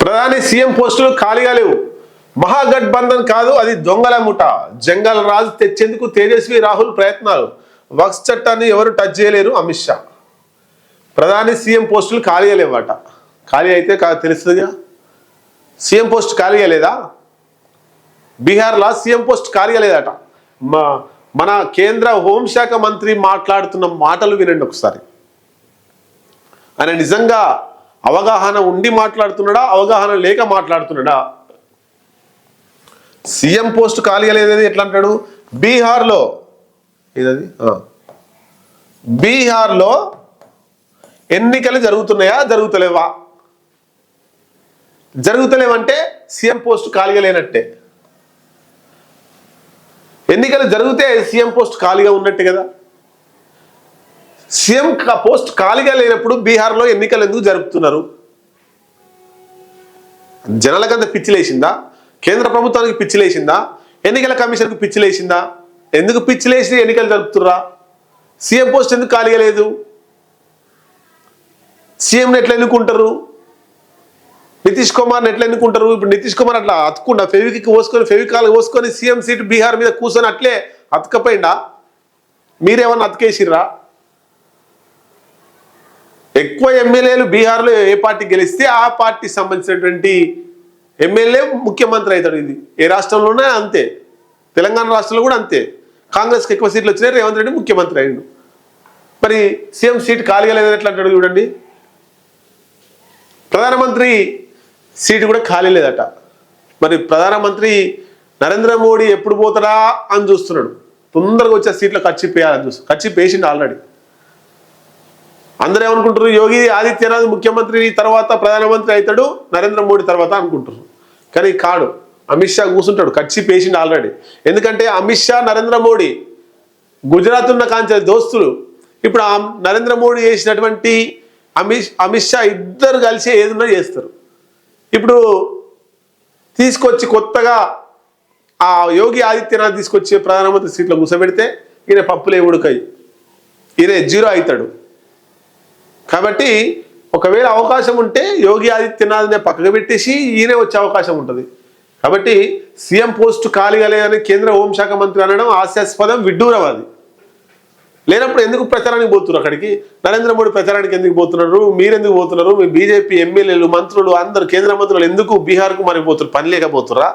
ప్రధాని సీఎం పోస్టులు ఖాళీగా లేవు. మహాగఠబంధన్ కాదు అది దొంగల ముఠ. జంగల్ రాజు తెచ్చేందుకు తేజస్వి రాహుల్ ప్రయత్నాలు. వక్స్ చట్టాన్ని ఎవరు టచ్ చేయలేరు? అమిత్ షా. ప్రధాని సీఎం పోస్టులు ఖాళీగా లేవట. ఖాళీ అయితే తెలుస్తుందిగా. సీఎం పోస్ట్ ఖాళీగా లేదా? బీహార్లో సీఎం పోస్ట్ ఖాళీగా లేదట. మా మన కేంద్ర హోంశాఖ మంత్రి మాట్లాడుతున్న మాటలు వినండి ఒకసారి. ఆయన నిజంగా అవగాహన ఉండి మాట్లాడుతున్నాడా అవగాహన లేక మాట్లాడుతున్నాడా? సీఎం పోస్ట్ ఖాళీగా లేదని ఎట్లా అంటాడు? బీహార్లో ఇదది బీహార్లో ఎన్నికలు జరుగుతున్నాయా జరుగుతలేవా? జరుగుతలేవంటే సీఎం పోస్ట్ ఖాళీగా లేనట్టే. ఎన్నికలు జరిగితే సీఎం పోస్ట్ ఖాళీగా ఉన్నట్టే కదా. సీఎం పోస్ట్ ఖాళీగా లేనప్పుడు బీహార్లో ఎన్నికలు ఎందుకు జరుపుతున్నారు? జనాలకంత పిచ్చిలేసిందా కేంద్ర ప్రభుత్వానికి పిచ్చిలేసిందా ఎన్నికల కమిషన్కి పిచ్చిలేసిందా ఎందుకు పిచ్చిలేసి ఎన్నికలు జరుపుతుర్రా? సీఎం పోస్ట్ ఎందుకు ఖాళీగా లేదు? సీఎంని ఎట్లా ఎన్నుకుంటారు? నితీష్ కుమార్ని ఎట్లా ఎన్నుకుంటారు? ఇప్పుడు నితీష్ కుమార్ అట్లా అతుకుండా ఫెవికి పోసుకొని ఫెవికాల్ పోసుకొని సీఎం సీట్ బీహార్ మీద కూర్చొని అట్లే అతకపోయిందా మీరేమన్నా అతికేసిర్రా? ఎక్కువ ఎమ్మెల్యేలు బీహార్లో ఏ పార్టీ గెలిస్తే ఆ పార్టీకి సంబంధించినటువంటి ఎమ్మెల్యే ముఖ్యమంత్రి అవుతాడు ఇది. ఏ రాష్ట్రంలోనే అంతే. తెలంగాణ రాష్ట్రంలో కూడా అంతే. కాంగ్రెస్కి ఎక్కువ సీట్లు వచ్చినాయి రేవంత్ రెడ్డి ముఖ్యమంత్రి అయ్యాడు. మరి సీఎం సీట్ ఖాళీగా లేదని ఎట్లా అంటాడు చూడండి. ప్రధానమంత్రి సీటు కూడా ఖాళీ లేదట. మరి ప్రధానమంత్రి నరేంద్ర మోడీ ఎప్పుడు పోతాడా అని చూస్తున్నాడు. తొందరగా వచ్చే సీట్లో ఖర్చు పేయాలని చూస్తాడు ఖర్చు పేసిండు ఆల్రెడీ. అందరూ ఏమనుకుంటారు? యోగి ఆదిత్యనాథ్ ముఖ్యమంత్రి తర్వాత ప్రధానమంత్రి అవుతాడు నరేంద్ర మోడీ తర్వాత అనుకుంటారు. కానీ కాడు. అమిత్ షా కూర్చుంటాడు కచ్చి పేసిండు ఆల్రెడీ. ఎందుకంటే అమిత్ షా నరేంద్ర మోడీ గుజరాత్ ఉన్న కాంచే దోస్తులు. ఇప్పుడు ఆ నరేంద్ర మోడీ చేసినటువంటి అమిత్ అమిత్ షా ఇద్దరు కలిసి ఏదన్నా చేస్తారు. ఇప్పుడు తీసుకొచ్చి కొత్తగా ఆ యోగి ఆదిత్యనాథ్ తీసుకొచ్చి ప్రధానమంత్రి సీట్లో కూర్చోబెడితే ఈయన పప్పులే ఉడకాయి. ఈయన జీరో అవుతాడు. కాబట్టి ఒకవేళ అవకాశం ఉంటే యోగి ఆదిత్యనాథ్నే పక్కకు పెట్టేసి ఈయనే వచ్చే అవకాశం ఉంటుంది. కాబట్టి సీఎం పోస్ట్ ఖాళీగా లేదని కేంద్ర హోంశాఖ మంత్రి అనడం హాస్యాస్పదం విడ్డూరం అది లేనప్పుడు ఎందుకు ప్రచారానికి పోతున్నారు అక్కడికి? నరేంద్ర మోడీ ప్రచారానికి ఎందుకు పోతున్నారు? మీరెందుకు పోతున్నారు? మీ బీజేపీ ఎమ్మెల్యేలు మంత్రులు అందరు కేంద్ర మంత్రులు ఎందుకు బీహార్కు మరి పోతున్నారు పని లేకపోతురా